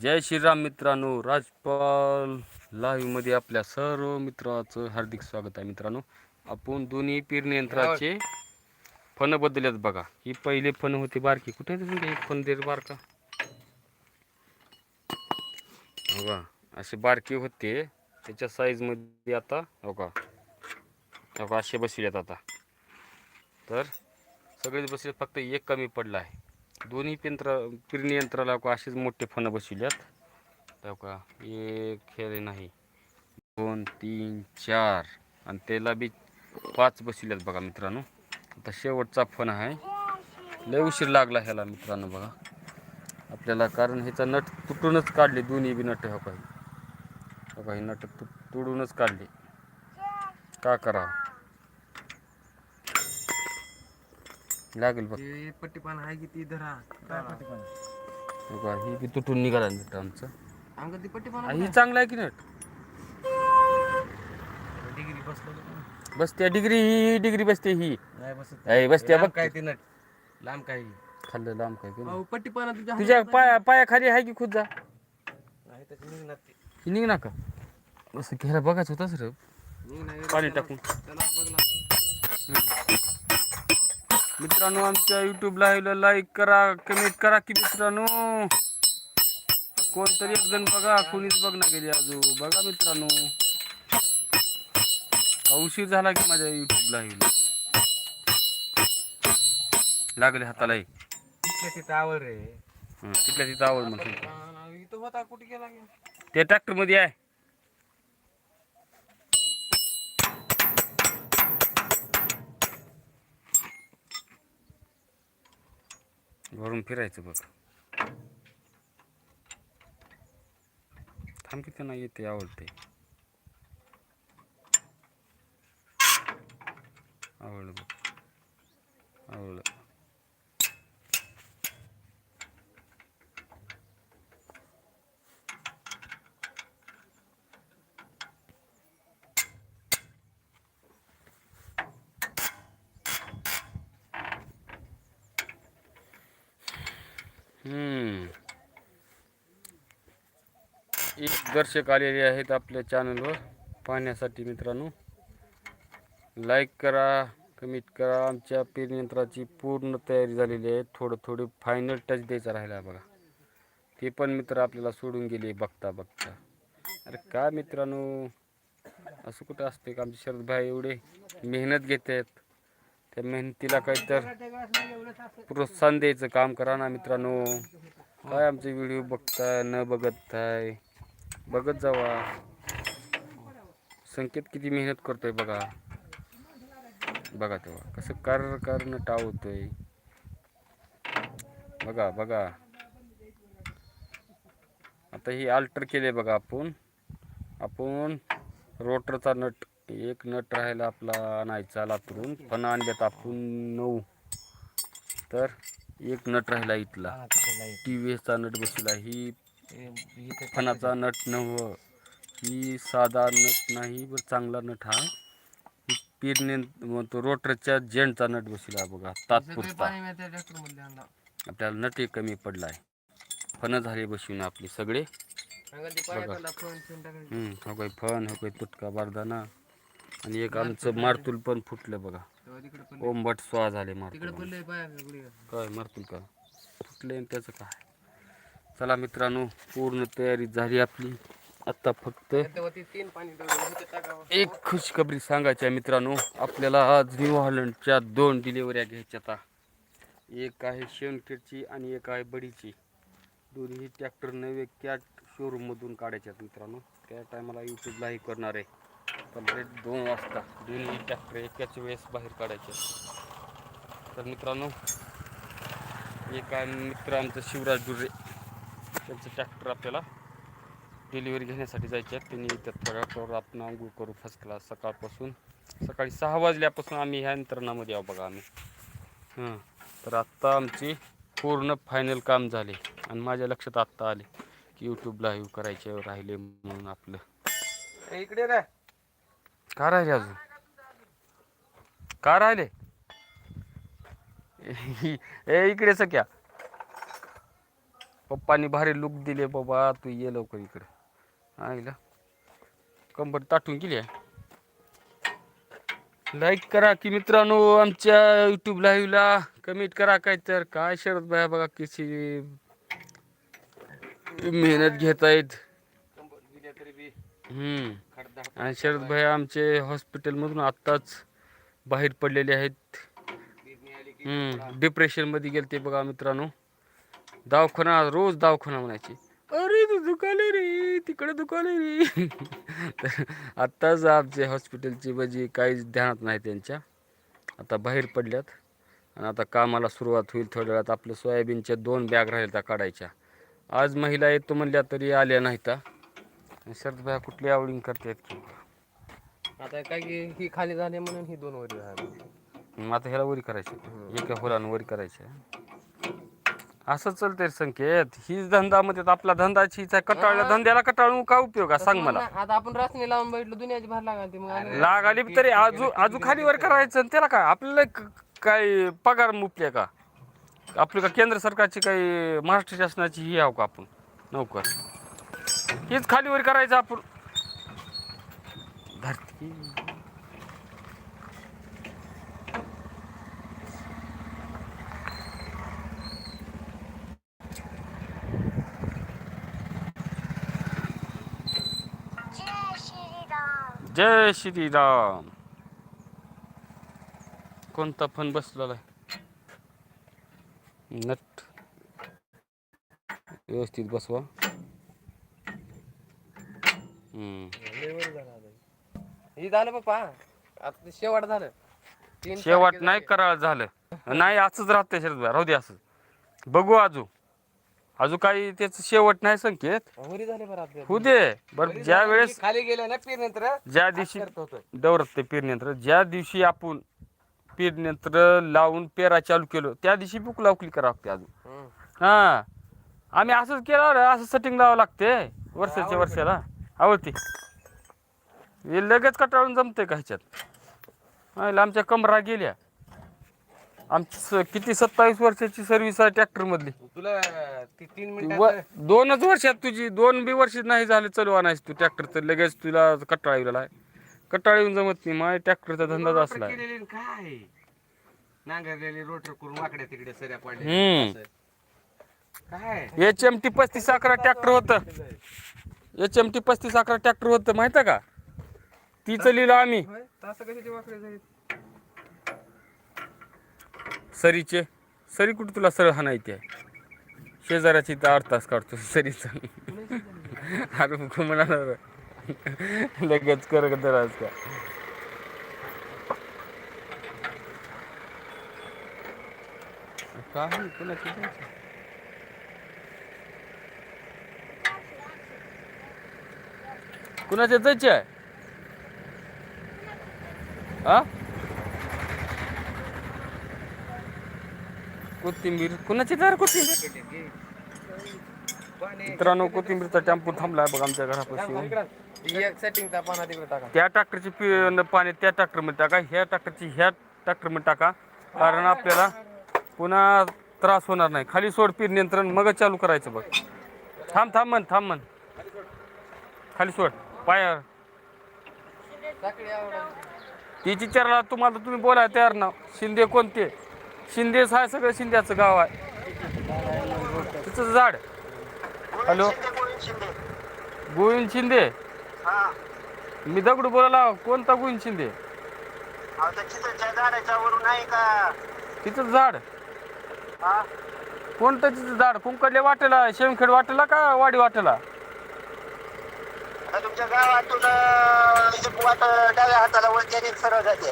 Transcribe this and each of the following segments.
जय श्रीराम मित्रांनो राजपाल लाईव्हमध्ये आपल्या सर्व मित्राचं हार्दिक स्वागत आहे मित्रांनो. आपण दोन्ही पेरणी यंत्राचे फन बदलल्यात बघा. ही पहिले फन होते बारकी. कुठे आहे एक फन दे बारका. हो का? असे बारके होते. त्याच्या साईजमध्ये आता हो का? हो का? असे बसलेत आता. तर सगळेच बसले फक्त एक कमी पडला आहे. दोन्ही पेंत्र पेरणी यंत्राला का असेच मोठे फणं बसविल्यात. का एक हे नाही. दोन तीन चार. आणि त्याला बी पाच बसविल्यात बघा मित्रांनो. आता शेवटचा फण आहे. लय उशीर लागला ह्याला मित्रांनो बघा. आपल्याला कारण ह्याचा नट तुटूनच काढले दोन्ही बी नट हो काही. नट तुटूनच तुडूनच काढले. का करावं? लागेल बघ. ते पट्टी पान आहे की ती धरा. हो ही बी तुटून निघाला नट आमचं. अंग ती पट्टी पान ही चांगलं आहे की नट डिग्री बसलो बसत्या डिग्री ही डिग्री बसते ही. नाही बसत. बघ. काय ती नट? लांब काय खाल्लं लांब काय पट्टी पाना तुझ्या तुझ्या पाया पायाखाली आहे की खुद जा? नाही त्याची निघणार ते. ही निघ ना का? असं घ्यायला बघायचं होतं सर. निघणार पाणी टाकून. मित्रांनो आमच्या युट्यूब लाईव्हला लाईक करा कमेंट करा की मित्रांनो. कोणतरी एक जण बघा कोणीच बघ ना गेली अजून. बघा मित्रांनो. उशीर झाला की माझ्या युट्यूब लाईव्हला लागले हाताला तिथं आवड रे. तिथल्या तिथं आवड म्हणतो होता कुठे गेला? ते ट्रॅक्टरमध्ये आहे. वरून फिरायचं बघ. थांब की त्यांना येते आवडते. आवडलं बघ. आवडलं हम्म. एक दर्शक आलेले आहेत आपल्या चॅनलवर पाहण्यासाठी मित्रांनो. लाईक करा कमेंट करा. आमच्या पेरणी यंत्राची पूर्ण तयारी झालेली आहे. थोडं थोडं फायनल टच द्यायचा राहिला बघा. ते पण मित्र आपल्याला सोडून गेले बघता बघता. अरे काय मित्रांनो? असं कुठं असते का आमचे शरद भाई एवढे मेहनत घेत आहेत त्या मेहनतीला काहीतर प्रोत्साहन द्यायचं काम करा ना मित्रांनो. काय आमचे व्हिडिओ बघताय न बघत आहे बघत जावा. संकेत किती मेहनत करतोय बघा. बघा तेव्हा कसं कर करणं टाळतोय बघा बघा. आता ही अल्टर केले बघा आपण. आपण रोटरचा नट एक नट राहिला आपला आणायचा लातूरून पण आणल्यात आपण नऊ. तर एक नट राहिला इथला. टी व्ही एसचा नट बसला. ही फणाचा नट नव ही साधा नट नाही बर चांगला नट हा. पेरणे तो रोटरच्या जेंटचा नट बसला बघा तात्पुरता. आपल्याला नटही कमी पडला आहे फणं झाले बसून आपले सगळे. हो काही फन हो काही तुटका बारदाना. आणि एक आमचं मारतूल पण फुटलं बघा. ओंबट स्वा झाले मारतूल काय मारतूल का? फुटले आणि त्याचं काय? चला मित्रांनो पूर्ण तयारी झाली आपली. आत्ता फक्त तीन एक खुशखबरी सांगायची आहे मित्रांनो. आपल्याला आज न्यू हॉलंडच्या दोन डिलिव्हऱ्या घ्यायच्या आता. एक आहे शेवनखेडची आणि एक आहे बडीची. दोन्ही ट्रॅक्टर नवे कॅट शोरूममधून काढायच्या मित्रांनो. त्या टायमाला यूट्यूबलाही करणार आहे. कंप्लीट दोन वाजता दोन्ही ट्रॅक्टर एकाच वेळेस बाहेर काढायचे तर मित्रांनो एक आहे मित्र आमचं शिवराज दुर्रे. त्यांचं ट्रॅक्टर आपल्याला डिलिव्हरी घेण्यासाठी जायचे आहेत. त्यांनी थोड्या वेळावर आपण आंघोळ करू फर्स्ट क्लास सकाळपासून सकाळी सहा वाजल्यापासून आम्ही ह्या यंत्रणामध्ये आहो बघा आम्ही. हां. तर आत्ता आमची पूर्ण फायनल काम झाले. आणि माझ्या लक्षात आत्ता आले की यूट्यूब लाईव्ह करायचे राहिले म्हणून आपलं. इकडे रे. का राहिले अजून? का राहिले? ए इकडे सख्या. पप्पानी भारी लुक दिले बाबा तू ये लवकर इकडे. आईला. कंबर ताटून गेली आहे. लाईक करा की मित्रांनो आमच्या यूट्यूब लाईव्हला कमेंट करा काय तर. काय शरद बाया बघा किती मेहनत घेत आहेत हम्म. आणि शरद भाई आमचे हॉस्पिटलमधून आत्ताच बाहेर पडलेले आहेत. डिप्रेशनमध्ये गेले ते बघा मित्रांनो. दवाखाना रोज दवाखाना म्हणायची. अरे तू दुखाले रे तिकडे दुखाले रे. आत्ताच आमचे हॉस्पिटलची म्हणजे काहीच ध्यानात नाही त्यांच्या. आता बाहेर पडल्यात. आणि आता कामाला सुरुवात होईल थोड्या वेळात. आपल्या सोयाबीनच्या दोन बॅग राहिल्या त्या काढायच्या. आज महिला येतो म्हणल्या तरी आल्या नाहीत. शरद भाया कुठली आवडीन करतायत की? आता काय की ही खाली झाली म्हणून ही दोन वरी झाली आता ह्याला वरी करायची. एका होलानं वरी करायची. असं चालतंय रे संकेत. ही धंदामध्ये तर आपला धंदाची हीच कटाळल्या धंद्याला कटाळून काय उपयोग आहे? सांग मला. आता आपण रसने लावून बैठलो दुनियाची भार लागली मग लाग आली तरी आजू आजू खाली वर करायचं आणि त्याला काय? आपल्याला क- काय पगार मुपले का? आपली का केंद्र सरकारची काही महाराष्ट्र शासनाची ही आहो का आपण? नोकर. हीच खालीवर करायचं आपण. धरती. जय श्रीराम. कोणता फोन बसलेला नट. व्यवस्थित बसवा. हे झालं पप्पा आता शेवट झालं. शेवट नाही कराळ झालं. नाही असंच राहते शरद भाई, राहू दे असं. बघू आजू अजून काही त्याच शेवट नाही संकेत. झाले बरं होऊ दे बर ज्या वेळेस खाली गेलं ना पेरनंतर ज्या दिवशी दौरत ते पेरण्यात्र ज्या दिवशी आपण पेरण्यात्र लावून पेरा चालू केलो त्या दिवशी बुक लावली करा लागते अजून. हा. आम्ही असंच केलं रे, असं सेटिंग लावावं लागते वर्षाच्या वर्षाला. आवडते. हे लगेच कटाळून जमते का ह्याच्यात? आमच्या कमरा गेल्या. आमची स- किती? सत्तावीस वर्षाची सर्व्हिस आहे ट्रॅक्टर मधली. तुला ती तीन व- मिनिटात दोनच वर्षात तुझी दोन बी वर्ष नाही झाले चालू आणायची तू ट्रॅक्टर तर लगेच तुला कटाळा येऊ लागला कटाळा येऊन जमत नाही माय ट्रॅक्टरचा धंदाच असला काय? नांगरलेली रोटर करून वाकड्या तिकडे सऱ्या पडल्या. हम्म. काय? एच एम टी पस्तीस अकरा ट्रॅक्टर होतं. एच एम टी पस्तीस अकरा ट्रॅक्टर होतं माहिती आहे का? तीच लिहिलं आम्ही. होय? तसं कशाचे वाकडे जाईल सरीचे? सरी कुठे तुला सरळ हाणायची आहे? शेजाऱ्याची तर आठ तास काढतो सरीचा. अरे मुख म्हणाला लगेच कर आज का काही कुणाच्या जायचे आहे? हा कोथिंबीर. कुणाची दार कोथिंबीर मित्रांनो कोथिंबीरचा टेम्पो थांबलाय बघा आमच्या घरापाशी. एक टाका. त्या ट्रॅक्टरची पाणी त्या ट्रॅक्टरमध्ये टाका. ह्या ट्रॅक्टरची ह्या ट्रॅक्टरमध्ये टाका. कारण आपल्याला पुन्हा त्रास होणार नाही. खाली सोड पीर नियंत्रण मग चालू करायचं बघ. थांब थांब म्हण थांब म्हण. खाली सोड पायावर. आवडा तिची चरला तुम्हाला तुम्ही बोलाय तयार ना शिंदे कोणते? शिंदेच आहे सगळं शिंद्याचं गाव आहे. तिचं झाड. हॅलो? गोविंद शिंदे? मी दगडू बोलायला कोणता गोविंद शिंदे? तिचं झाड. कोणतं तिचं झाड? कुंकडले वाटेला शेमखेड वाटेला का वाडी वाटेला? तुमच्या गावातून वाट डाव्या हाताला सरळ जाते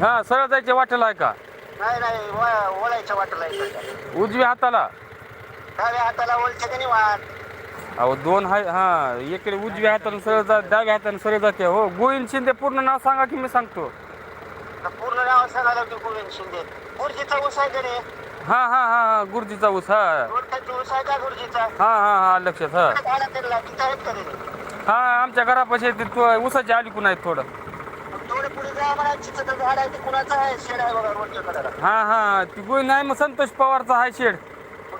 हा सरळ जायचे वाटेला आहे का? नाही नाही व- वळायच्या वाटेला आहे सध्या. उजव्या हाताला? डाव्या हाताला वळते की नाही वाट? अहो दोन हाय हा इकडे उजव्या हाताने सरळ जा डाव्या हाताने सरळ जाते. हो गोविंद शिंदे पूर्ण नाव सांगा की मी सांगतो. आता पूर्ण नाव सांगायला लागतो गोविंद शिंदे. गुरुजीचा ऊस आहे का रे? हा हा हा हा गुरुजीचा ऊस हा. रोडचा ऊस आहे का गुरुजीचा? हा हा हा लक्षात हा. झाडा आहेत का रे? हा आमच्या घरापाशी ते तो- ऊसाची आली आहेत थोडं. हा हा. ती गोविंद आहे मग संतोष पवारचा आहे शेड.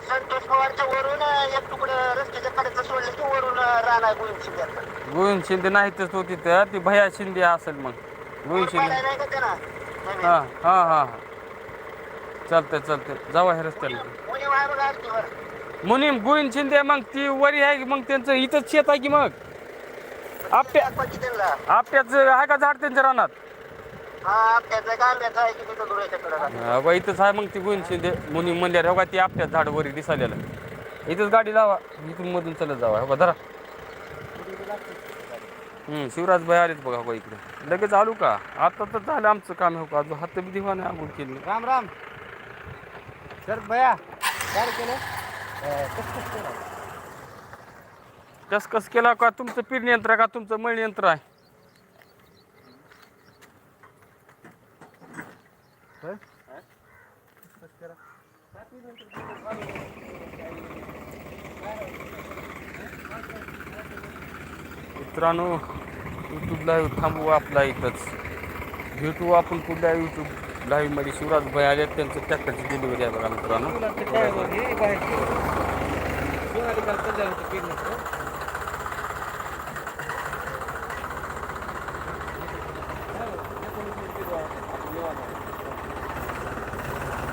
संतोष पवारच्या वरून एक तुकडं रस्त्याच्या कडेचं सोडलं की वरून राहणार गोविंद शिंदे गोविंद शिंदे नाहीतच तो तिथं. ती भया शिंदे असेल मग. गोविंद शिंदे. नाही का हां हां हां हां. चालतंय चालतंय. जावा ह्या रस्त्याला. मुनीम गोविंद शिंदे मग ती वरी आहे की मग त्यांचं इथंच शेत आहे की मग? आपट्या आपट्याच आहे का झाड त्यांच्या रानात? हा हा, बा इथंच आहे मग ती शिंदे मुनी म्हणल्यावर हो का ती आपट्याच झाड वरी दिसायला इथंच गाडी लावा इथून मधून चालत जावा हो का धरा. हम्म, शिवराज भाई आलेत बघा हो का इकडे. लगेच आलो का? आता तर झालं आमचं काम हो का अजून हात बी दिवा नाही आंघोळ केली. राम राम. सर भया काय रे केलं? अं, कसं कसं केलं? कस केला का तुमचं पेरणी यंत्र का तुमचं मळ यंत्र आहे? मित्रांनो यूट्यूब लाईव्ह थांबू आपला इथंच. भेटू आपण कुठल्या यूट्यूब लाईव्हमध्ये. शिवराज भाई आले त्यांचं ट्रॅक्टरची डिलिव्हरी आहे बघा मित्रांनो.